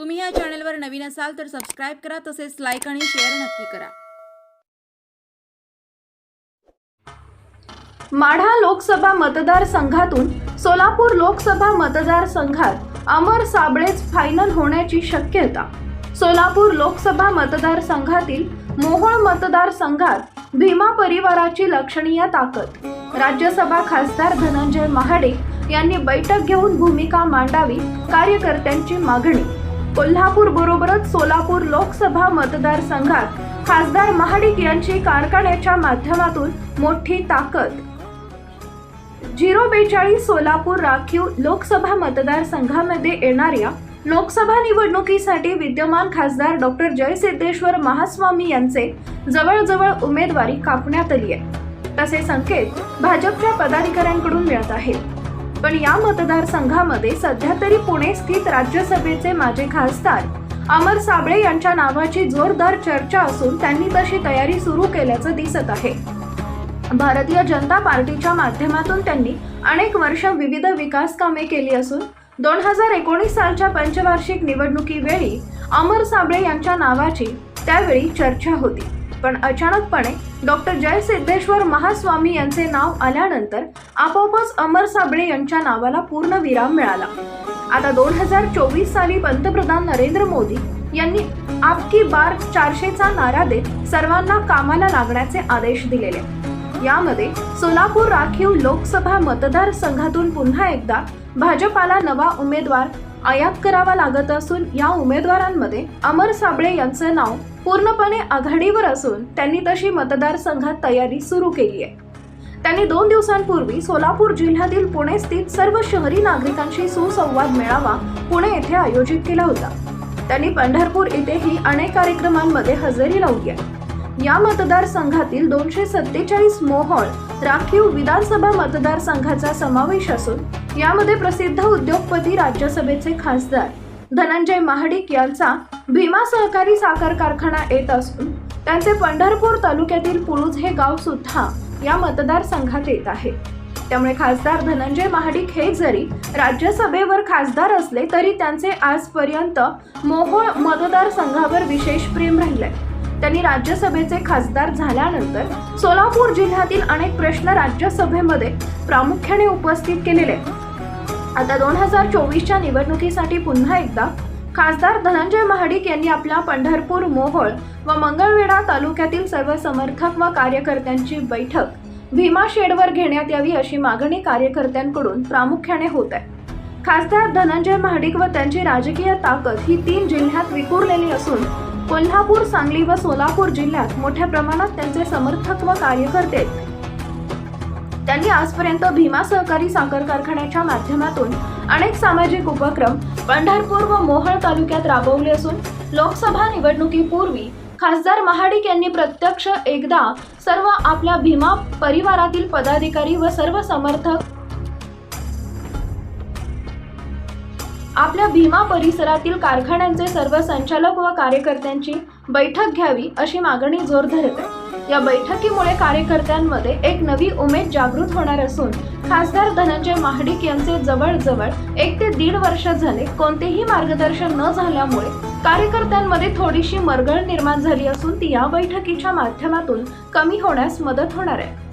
तुम्ही या चॅनलवर नवीन असाल तर सबस्क्राईब करा तसेच लाईक आणि शेअर नक्की करा. माढा लोकसभा मतदारसंघातून सोलापूर लोकसभा मतदारसंघात अमर साबळेच फायनल होण्याची शक्यता. सोलापूर लोकसभा मतदारसंघातील मोहोळ मतदारसंघात भीमा परिवाराची लक्षणीय ताकद. राज्यसभा खासदार धनंजय महाडे यांनी बैठक घेऊन भूमिका मांडावी कार्यकर्त्यांची मागणी कोल्हापूर बरोबरच सोलापूर लोकसभा मतदारसंघात खासदार महाडिक यांची कारखान्याच्या माध्यमातून मोठी ताकद. झिरो बेचाळीस सोलापूर राखीव लोकसभा मतदारसंघामध्ये येणाऱ्या लोकसभा निवडणुकीसाठी विद्यमान खासदार डॉक्टर जयसिद्धेश्वर महास्वामी यांचे जवळजवळ उमेदवारी कापण्यात आली आहे. तसे संकेत भाजपच्या पदाधिकाऱ्यांकडून मिळत आहेत. पण या मतदारसंघामध्ये सध्या तरी पुणे स्थित राज्यसभेचे माजी खासदार अमर साबळे यांच्या नावाची जोरदार चर्चा असून त्यांनी तशी तयारी सुरू केल्याचं दिसत आहे. भारतीय जनता पार्टीच्या माध्यमातून त्यांनी अनेक वर्ष विविध विकास कामे केली असून दोन हजार एकोणीस सालच्या पंचवार्षिक निवडणुकीवेळी अमर साबळे यांच्या नावाची त्यावेळी चर्चा होती. पण अचानकपणे डॉक्टर जय सिद्धेश्वर महास्वामी यांचे नाव आल्यानंतर आपोआपच अमर साबळे यांच्या नावाला पूर्ण विराम मिळाला. आता दोन हजार चोवीस साली पंतप्रधान नरेंद्र मोदी यांनी आपकी बार चारशेचा नारा देत सर्वांना कामाला लागण्याचे आदेश दिलेले. यामध्ये सोलापूर राखीव लोकसभा मतदारसंघातून पुन्हा एकदा भाजपाला नवा उमेदवार आयात करावा लागत असून या उमेदवारांमध्ये अमर साबळे यांचं नाव पूर्णपणे आघाडीवर असून त्यांनी तशी मतदारसंघात तयारी सुरू केली आहे. त्यांनी दोन दिवसांपूर्वी सोलापूर जिल्ह्यातील पुणे स्थित सर्व शहरी नागरिकांशी सुसंवाद मेळावा पुणे येथे आयोजित केला होता. त्यांनी पंढरपूर येथेही अनेक कार्यक्रमांमध्ये हजेरी लावली आहे. या मतदारसंघातील दोनशे सत्तेचाळीस मोहोळ राखीव विधानसभा मतदारसंघाचा समावेश असून यामध्ये प्रसिद्ध उद्योगपती राज्यसभेचे खासदार धनंजय महाडिक यांचा भीमा सहकारी साखर कारखाना येत असून त्यांचे पंढरपूर तालुक्यातील पुळूज हे गाव सुद्धा या मतदारसंघात येत आहे त्यामुळे खासदार धनंजय महाडिक हे जरी राज्यसभेवर खासदार असले तरी त्यांचे आजपर्यंत मोहोळ मतदारसंघावर विशेष प्रेम राहिले त्यांनी राज्यसभेचे खासदार झाल्यानंतर सोलापूर जिल्ह्यातील अनेक प्रश्न राज्यसभेमध्ये प्रामुख्याने उपस्थित केलेले आहेत. आता दोन हजार चोवीसच्या निवडणुकीसाठी पुन्हा एकदा खासदार धनंजय महाडिक यांनी आपल्या पंढरपूर मोहोळ व मंगळवेढा तालुक्यातील सर्व समर्थक व कार्यकर्त्यांची बैठक भीमा शेडवर घेण्यात यावी अशी मागणी कार्यकर्त्यांकडून प्रामुख्याने होत आहे खासदार धनंजय महाडिक व त्यांची राजकीय ताकद ही तीन जिल्ह्यात विखुरलेली असून कोल्हापूर सांगली व सोलापूर जिल्ह्यात मोठ्या प्रमाणात त्यांचे समर्थक व कार्यकर्ते आहेत. त्यांनी आजपर्यंत भीमा सहकारी साखर कारखान्याच्या माध्यमातून अनेक सामाजिक उपक्रम पंढरपूर व मोहळ तालुक्यात राबवले असून लोकसभा निवडणुकीपूर्वी खासदार महाडिक यांनी प्रत्यक्ष एकदा सर्व आपल्या भीमा परिवारातील पदाधिकारी व सर्व समर्थक आपल्या भीमा परिसरातील कारखान्यांचे सर्व संचालक व कार्यकर्त्यांची बैठक घ्यावी अशी मागणी जोर धरत आहे. या बैठकीमुळे कार्यकर्त्यांमध्ये एक नवी उमेद जागृत होणार असून खासदार धनंजय महाडिक यांचे जवळजवळ एक ते दीड वर्ष झाले कोणतेही मार्गदर्शन न झाल्यामुळे कार्यकर्त्यांमध्ये थोडीशी मरगळ निर्माण झाली असून ती या बैठकीच्या माध्यमातून कमी होण्यास मदत होणार आहे.